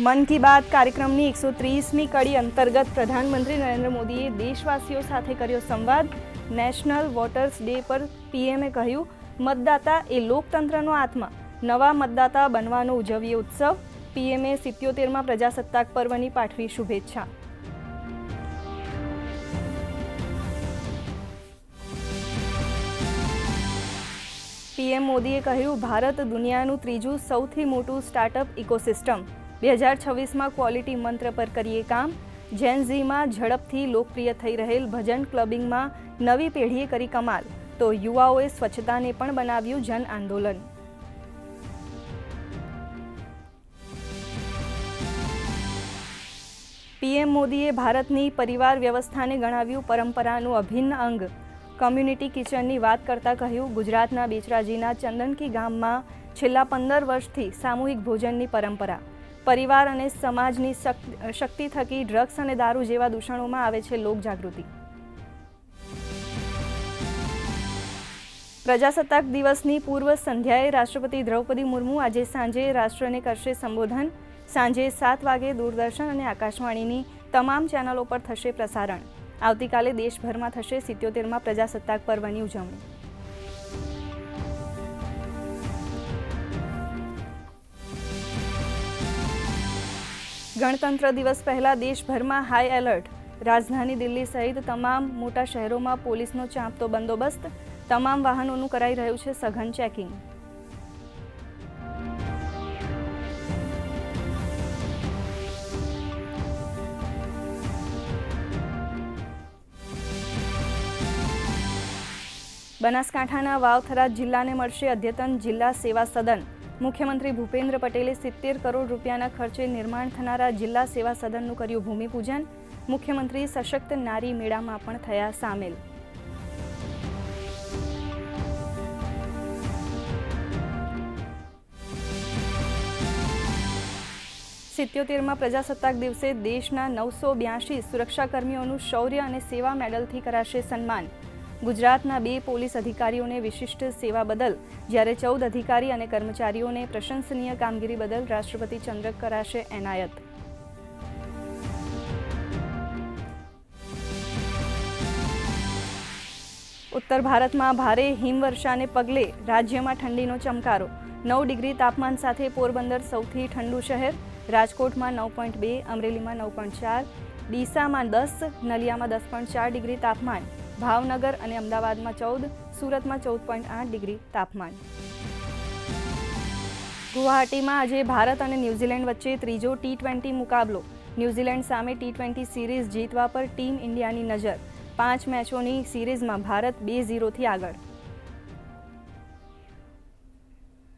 મન કી બાત કાર્યક્રમની એકસો ત્રીસમી કડી અંતર્ગત પ્રધાનમંત્રી નરેન્દ્ર મોદીએ દેશવાસીઓ સાથે કર્યો સંવાદ. નેશનલ વોટર્સ ડે પર પીએમએ કહ્યું, મતદાતા એ લોકતંત્રનો આત્મા. નવા મતદાતા બનવાનો ઉજવીએ ઉત્સવ. પીએમએ સિત્યોતેરમાં પ્રજાસત્તાક પર્વની પાઠવી શુભેચ્છા. પીએમ મોદીએ કહ્યું, ભારત દુનિયાનું ત્રીજું સૌથી મોટું સ્ટાર્ટઅપ ઇકોસિસ્ટમ. બે હજાર છવ્વીસમાં ક્વોલિટી મંત્ર પર કરીએ કામ. જેનઝીમાં ઝડપથી લોકપ્રિય થઈ રહેલ ભજન ક્લબિંગમાં નવી પેઢીએ કરી કમાલ. તો યુવાઓએ સ્વચ્છતાને પણ બનાવ્યું જન આંદોલન. પીએમ મોદીએ ભારતની પરિવાર વ્યવસ્થાને ગણાવ્યું પરંપરાનું અભિન્ન અંગ. કમ્યુનિટી કિચનની વાત કરતાં કહ્યું, ગુજરાતના બેચરાજીના ચંદનકી ગામમાં છેલ્લા પંદર વર્ષથી સામૂહિક ભોજનની પરંપરા. પરિવાર અને સમાજની શક- શક્તિ થકી ડ્રગ્સ અને દારૂ જેવા દૂષણોમાં આવે છે લોકજાગૃતિ. પ્રજાસત્તાક દિવસની પૂર્વ સંધ્યાએ રાષ્ટ્રપતિ દ્રૌપદી મુર્મુ આજે સાંજે રાષ્ટ્રને કરશે સંબોધન. સાંજે સાત વાગે દૂરદર્શન અને આકાશવાણીની તમામ ચેનલો પર થશે પ્રસારણ. આવતીકાલે દેશભરમાં થશે સિત્યોતેરમાં પ્રજાસત્તાક પર્વની ઉજવણી. ગણતંત્ર દિવસ પહેલા દેશભરમાં હાઈ એલર્ટ રાજધાની દિલ્હી સહિત તમામ મોટા શહેરોમાં પોલીસનો ચાંપતો બંદોબસ્ત. તમામ વાહનોનું કરાઈ રહ્યું છે સઘન ચેકિંગ. બનાસકાંઠાના વાવથરા જિલ્લાને મળશે અદ્યતન જિલ્લા સેવા સદન. મુખ્યમંત્રી ભૂપેન્દ્ર પટેલે સિત્તેર કરોડ રૂપિયાના ખર્ચે નિર્માણ થનારા જિલ્લા સેવા સદનનું કર્યું ભૂમિપૂજન. મુખ્યમંત્રી સશક્ત નારી મેળામાં પણ થયા સામેલ. સિત્યોતેરમાં પ્રજાસત્તાક દિવસે દેશના નવસો બ્યાસી સુરક્ષાકર્મીઓનું શૌર્ય અને સેવા મેડલથી કરાશે સન્માન. ગુજરાતના બે પોલીસ અધિકારીઓને વિશિષ્ટ સેવા બદલ, જ્યારે ચૌદ અધિકારી અને કર્મચારીઓને પ્રશંસનીય કામગીરી બદલ રાષ્ટ્રપતિ ચંદ્રક કરાશે એનાયત. ઉત્તર ભારતમાં ભારે હિમવર્ષાને પગલે રાજ્યમાં ઠંડીનો ચમકારો. નવ ડિગ્રી તાપમાન સાથે પોરબંદર સૌથી ઠંડુ શહેર, રાજકોટમાં નવ પોઈન્ટ બે, અમરેલીમાં નવ પોઈન્ટ ચાર, ડીસામાં દસ, નલિયામાં દસ પોઈન્ટ ચાર ડિગ્રી તાપમાન ભાવનગર અને અમદાવાદમાં ચૌદ, સુરતમાં ચૌદ પોઈન્ટ આઠ ડિગ્રી તાપમાન. ગુવાહાટીમાં આજે ભારત અને ન્યૂઝીલેન્ડ વચ્ચે ત્રીજો ટી ટ્વેન્ટી મુકાબલો. ન્યૂઝીલેન્ડ સામે ટી ટ્વેન્ટી સિરીઝ જીતવા પર ટીમ ઇન્ડિયાની નજર. પાંચ મેચોની સિરીઝમાં ભારત બે ઝીરોથી આગળ.